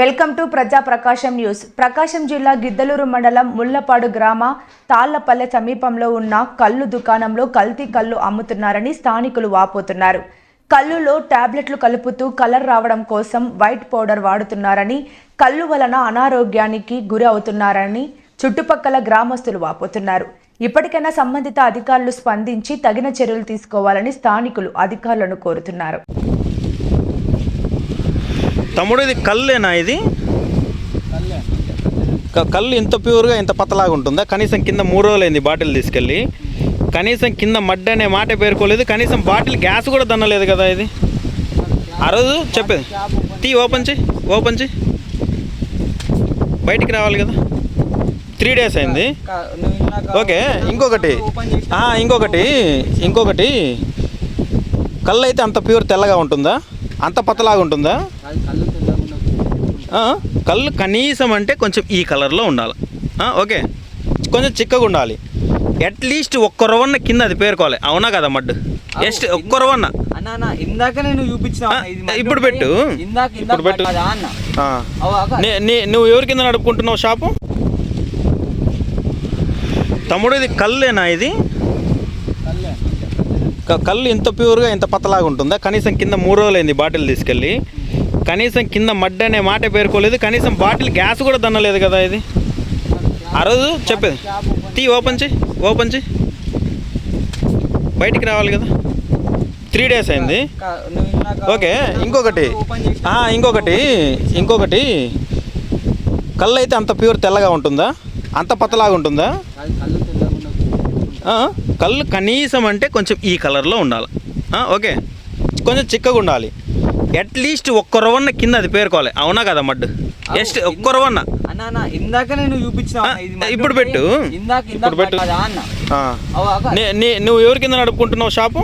Welcome to ప్రజా ప్రకాశం news. ప్రకాశం జిల్లా గిద్దలూరు మండలం ముళ్ళపాడు గ్రామ తాళ్ళపల్లె సమీపంలో ఉన్న కళ్ళు దుకాణంలో కల్తీ కళ్ళు అమ్ముతున్నారని స్థానికులు వాపోతున్నారు. కళ్ళులో టాబ్లెట్లు కలుపుతూ కలర్ రావడం కోసం వైట్ పౌడర్ వాడుతున్నారని కళ్ళు వలన అనారోగ్యానికి గురి అవుతున్నారని చుట్టుపక్కల గ్రామస్తులు వాపోతున్నారు. ఇప్పటికైనా సంబంధిత అధికారులు స్పందించి తగిన చర్యలు తీసుకోవాలని స్థానికులు అధికారులను కోరుతున్నారు. తమ్ముడు ఇది? కల్లేనా ఇది కళ్ళు ఇంత ప్యూర్గా ఇంత పతలాగా ఉంటుందా? కనీసం కింద మూడు రోజులైంది బాటిల్ తీసుకెళ్ళి. కనీసం కింద మడ్డ అనే మాట పేర్కోలేదు. కనీసం బాటిల్ గ్యాస్ కూడా దన్నలేదు కదా ఇది? ఆ రోజు చెప్పేది. తీ ఓపెన్ చేయి ఓపెన్ చేయి. బయటికి రావాలి కదా. త్రీ డేస్ అయింది. ఓకే ఇంకొకటి. ఇంకొకటి ఇంకొకటి. కళ్ళు అయితే అంత ప్యూర్ తెల్లగా ఉంటుందా? అంత పతలాగా ఉంటుందా? కళ్ళు కనీసం అంటే కొంచెం ఈ కలర్లో ఉండాలి. ఓకే. కొంచెం చిక్కగా ఉండాలి. అట్లీస్ట్ ఒక్క రవ్వన్న కింద అది పేరుకోవాలి. అవునా కదా మడ్డు? జస్ట్ ఒక్క రవ్వన్న. అన్న ఇందాక నేను చూపించిన ఇప్పుడు పెట్టు. ఇందాక ఇప్పుడు పెట్టు. నువ్వు ఎవరి కింద నడుపుకుంటున్నావు షాపు? తమ్ముడు ఇది కళ్ళేనా ఇది? కళ్ళు ఇంత ప్యూర్గా ఇంత పతలాగా ఉంటుందా? కనీసం కింద మూడు రోజులైంది బాటిల్ తీసుకెళ్ళి. కనీసం కింద మడ్డ అనే మాట పేర్కోలేదు. కనీసం బాటిల్ గ్యాస్ కూడా దన్నలేదు కదా ఇది. ఆ రోజు చెప్పేది. తీ ఓపెన్ చేయి ఓపెన్ చేయి బయటికి రావాలి కదా. త్రీ డేస్ అయింది. ఓకే ఇంకొకటి. ఇంకొకటి ఇంకొకటి. కళ్ళు అయితే అంత ప్యూర్ తెల్లగా ఉంటుందా? అంత పతలాగా ఉంటుందా? కళ్ళు- కనీసం అంటే కొంచెం ఈ కలర్లో ఉండాలి. ఓకే. కొంచెం చిక్కగా ఉండాలి. అట్లీస్ట్ ఒక్క రవ్వన్న కింద అది పేరుకోవాలి. అవునా కదా మడ్డు? జస్ట్ ఒక్క అన్న ఇందాక నేను చూపించిన ఇప్పుడు పెట్టు. ఇందాక ఇప్పుడు పెట్టు. నువ్వు ఎవరి కింద నడుపుకుంటున్నావు షాపు?